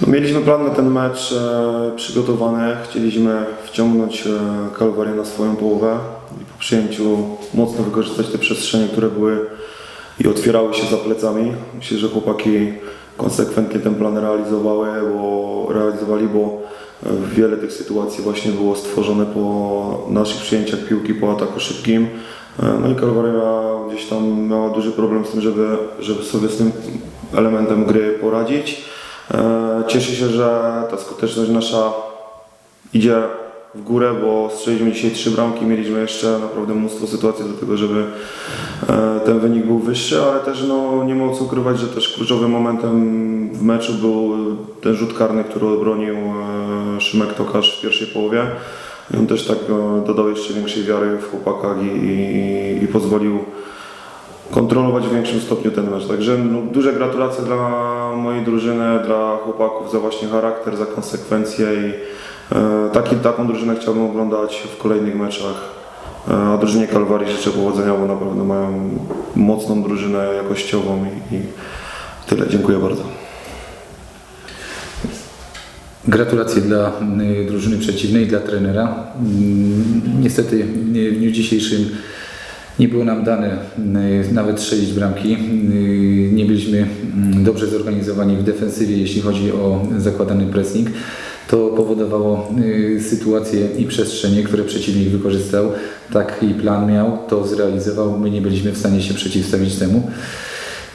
No, mieliśmy plan na ten mecz e, przygotowany. Chcieliśmy wciągnąć e, Kalwarię na swoją połowę i po przyjęciu mocno wykorzystać te przestrzenie, które były i otwierały się za plecami. Myślę, że chłopaki konsekwentnie ten plan realizowały, bo, realizowali, bo e, wiele tych sytuacji właśnie było stworzone po naszych przyjęciach piłki, po ataku szybkim. E, No i Kalwaria gdzieś tam miała duży problem z tym, żeby, żeby sobie z tym elementem gry poradzić. E, Cieszę się, że ta skuteczność nasza idzie w górę, bo strzeliśmy dzisiaj trzy bramki, mieliśmy jeszcze naprawdę mnóstwo sytuacji do tego, żeby e, ten wynik był wyższy, ale też no, nie ma co ukrywać, że też kluczowym momentem w meczu był ten rzut karny, który obronił e, Szymek Tokarz w pierwszej połowie. I on też tak dodał jeszcze większej wiary w chłopakach i, i, i pozwolił kontrolować w większym stopniu ten mecz. Także no, duże gratulacje dla mojej drużyny, dla chłopaków za właśnie charakter, za konsekwencje i e, taki, taką drużynę chciałbym oglądać w kolejnych meczach. E, a drużynie Kalwarii życzę powodzenia, bo naprawdę mają mocną drużynę jakościową i, i tyle. Dziękuję bardzo. Gratulacje dla y, drużyny przeciwnej, dla trenera. Mm, Niestety y, w dniu dzisiejszym nie było nam dane y, nawet strzelić bramki. Y, Nie byliśmy mm, dobrze zorganizowani w defensywie, jeśli chodzi o zakładany pressing. To powodowało y, sytuacje i przestrzenie, które przeciwnik wykorzystał. Taki plan miał, to zrealizował. My nie byliśmy w stanie się przeciwstawić temu.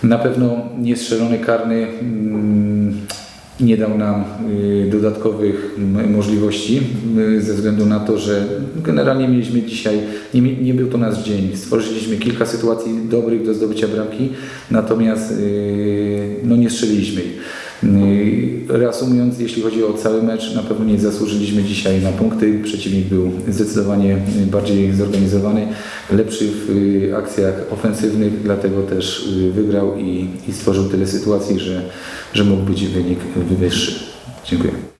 Na pewno niestrzelony karny nie dał nam y, dodatkowych możliwości y, ze względu na to, że generalnie mieliśmy dzisiaj, nie, nie był to nasz dzień. Stworzyliśmy kilka sytuacji dobrych do zdobycia bramki, natomiast y, no, nie strzeliliśmy jej. Y, Reasumując, jeśli chodzi o cały mecz, na pewno nie zasłużyliśmy dzisiaj na punkty. Przeciwnik był zdecydowanie bardziej zorganizowany, lepszy w y, akcjach ofensywnych, dlatego też y, wygrał i, i stworzył tyle sytuacji, że, że mógł być wynik wyższy. Dziękuję.